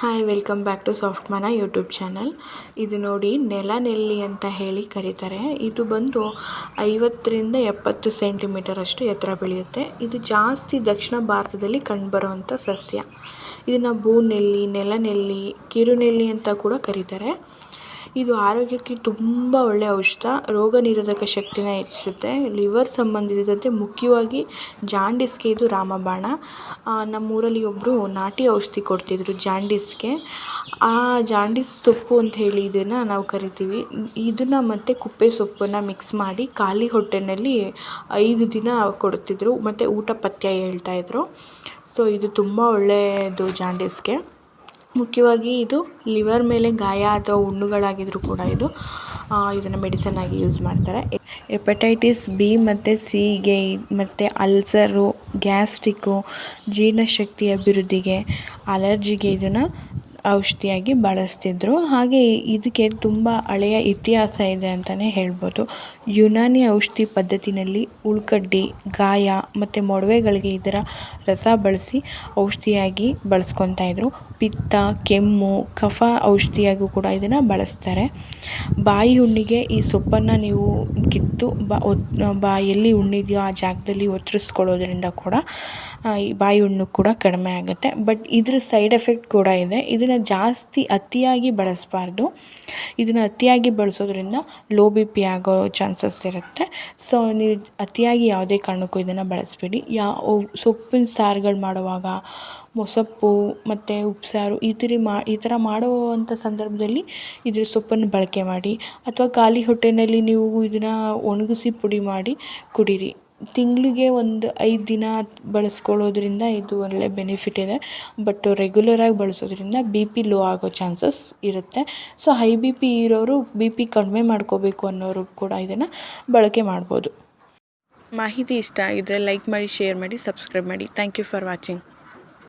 Hi welcome back to soft ಮನ YouTube channel ಇದು ನೋಡಿ ನೆಲ ನೆಲ್ಲಿ ಅಂತ ಹೇಳಿ ಕರೀತಾರೆ. ಇದು ಬಂದು ಐವತ್ತರಿಂದ ಎಪ್ಪತ್ತು ಸೆಂಟಿಮೀಟರ್ ಅಷ್ಟು ಎತ್ತರ ಬೆಳೆಯುತ್ತೆ. ಇದು ಜಾಸ್ತಿ ದಕ್ಷಿಣ ಭಾರತದಲ್ಲಿ ಕಂಡುಬರುವಂಥ ಸಸ್ಯ. ಇದನ್ನು ಭೂನೆಲ್ಲಿ ನೆಲನೆಲ್ಲಿ ಕಿರುನೆಲ್ಲಿ ಅಂತ ಕೂಡ ಕರೀತಾರೆ. ಇದು ಆರೋಗ್ಯಕ್ಕೆ ತುಂಬ ಒಳ್ಳೆಯ ಔಷಧ. ರೋಗ ನಿರೋಧಕ ಶಕ್ತಿನ ಹೆಚ್ಚಿಸುತ್ತೆ. ಲಿವರ್ ಸಂಬಂಧಿಸಿದಂತೆ ಮುಖ್ಯವಾಗಿ ಜಾಂಡಿಸ್ಗೆ ಇದು ರಾಮಬಾಣ. ನಮ್ಮೂರಲ್ಲಿ ಒಬ್ಬರು ನಾಟಿ ಔಷಧಿ ಕೊಡ್ತಿದ್ರು ಜಾಂಡಿಸ್ಗೆ. ಆ ಜಾಂಡಿಸ್ ಸೊಪ್ಪು ಅಂತ ಹೇಳಿ ಇದನ್ನು ನಾವು ಕರಿತೀವಿ. ಇದನ್ನು ಮತ್ತು ಕುಪ್ಪೆ ಸೊಪ್ಪನ್ನು ಮಿಕ್ಸ್ ಮಾಡಿ ಖಾಲಿ ಹೊಟ್ಟೆಯಲ್ಲಿ ಐದು ದಿನ ಕೊಡ್ತಿದ್ದರು ಮತ್ತು ಊಟ ಪಥ್ಯ ಹೇಳ್ತಾಯಿದ್ರು ಸೊ ಇದು ತುಂಬ ಒಳ್ಳೆಯದು ಜಾಂಡೀಸ್ಗೆ. ಮುಖ್ಯವಾಗಿ ಇದು ಲಿವರ್ ಮೇಲೆ ಗಾಯ ಅಥವಾ ಹುಣ್ಣುಗಳಾಗಿದ್ದರೂ ಕೂಡ ಇದು ಇದನ್ನು ಮೆಡಿಸನ್ ಆಗಿ ಯೂಸ್ ಮಾಡ್ತಾರೆ. ಹೆಪಟೈಟಿಸ್ ಬಿ ಮತ್ತು ಸಿಗೆ ಮತ್ತು ಅಲ್ಸರು ಗ್ಯಾಸ್ಟ್ರಿಕ್ಕು ಜೀರ್ಣಶಕ್ತಿ ಅಭಿವೃದ್ಧಿಗೆ ಅಲರ್ಜಿಗೆ ಇದನ್ನು ಔಷಧಿಯಾಗಿ ಬಳಸ್ತಿದ್ರು. ಹಾಗೆ ಇದಕ್ಕೆ ತುಂಬ ಹಳೆಯ ಇತಿಹಾಸ ಇದೆ ಅಂತಲೇ ಹೇಳ್ಬೋದು. ಯುನಾನಿ ಔಷಧಿ ಪದ್ಧತಿನಲ್ಲಿ ಉಳ್ಕಡ್ಡಿ, ಗಾಯ ಮತ್ತು ಮೊಡವೆಗಳಿಗೆ ಇದರ ರಸ ಬಳಸಿ ಔಷಧಿಯಾಗಿ ಬಳಸ್ಕೊತಾ ಇದ್ದರು ಪಿತ್ತ, ಕೆಮ್ಮು, ಕಫ ಔಷಧಿಯಾಗೂ ಕೂಡ ಇದನ್ನು ಬಳಸ್ತಾರೆ. ಬಾಯಿ ಹುಣ್ಣಿಗೆ ಈ ಸೊಪ್ಪನ್ನು ನೀವು ಕಿತ್ತು ಬಾ ಎಲ್ಲಿ ಹುಣ್ಣಿದೆಯೋ ಆ ಜಾಗದಲ್ಲಿ ಒತ್ತರಿಸ್ಕೊಳ್ಳೋದ್ರಿಂದ ಕೂಡ ಈ ಬಾಯಿ ಹುಣ್ಣು ಕೂಡ ಕಡಿಮೆ ಆಗುತ್ತೆ. ಬಟ್ ಇದ್ರ ಸೈಡ್ ಎಫೆಕ್ಟ್ ಕೂಡ ಇದೆ. ಇದನ್ನು ಜಾಸ್ತಿ ಅತಿಯಾಗಿ ಬಳಸಬಾರ್ದು. ಇದನ್ನು ಅತಿಯಾಗಿ ಬಳಸೋದ್ರಿಂದ ಲೋ ಬಿ ಪಿ ಆಗೋ ಚಾನ್ಸಸ್ ಇರುತ್ತೆ. ಸೊ ನೀವು ಅತಿಯಾಗಿ ಯಾವುದೇ ಕಾರಣಕ್ಕೂ ಇದನ್ನು ಬಳಸಬೇಡಿ. ಯಾವ ಸೊಪ್ಪಿನ ಸಾರುಗಳು ಮಾಡುವಾಗ ಮೊಸಪ್ಪು ಮತ್ತು ಉಪ್ಸಾರು ಈ ಥರ ಮಾ, ಈ ಥರ ಮಾಡುವಂಥ ಸಂದರ್ಭದಲ್ಲಿ ಇದ್ರ ಸೊಪ್ಪನ್ನು ಬಳಕೆ ಮಾಡಿ. ಅಥವಾ ಖಾಲಿ ಹೊಟ್ಟೆಯಲ್ಲಿ ನೀವು ಇದನ್ನು ಒಣಗಿಸಿ ಪುಡಿ ಮಾಡಿ ಕುಡೀರಿ. ತಿಂಗಳಿಗೆ ಒಂದು ಐದು ದಿನ ಬಳಸ್ಕೊಳ್ಳೋದ್ರಿಂದ ಇದು ಒಳ್ಳೆ ಬೆನಿಫಿಟ್ ಇದೆ. ಬಟ್ ರೆಗ್ಯುಲರಾಗಿ ಬಳಸೋದ್ರಿಂದ ಬಿ ಪಿ ಲೋ ಆಗೋ ಚಾನ್ಸಸ್ ಇರುತ್ತೆ. ಸೊ ಹೈ ಬಿ ಪಿ ಇರೋರು ಬಿ ಪಿ ಕಡಿಮೆ ಮಾಡ್ಕೋಬೇಕು ಅನ್ನೋರು ಕೂಡ ಇದನ್ನು ಬಳಕೆ ಮಾಡ್ಬೋದು. ಮಾಹಿತಿ ಇಷ್ಟ ಆಗಿದ್ದರೆ ಲೈಕ್ ಮಾಡಿ ಶೇರ್ ಮಾಡಿ ಸಬ್ಸ್ಕ್ರೈಬ್ ಮಾಡಿ. Thank you for watching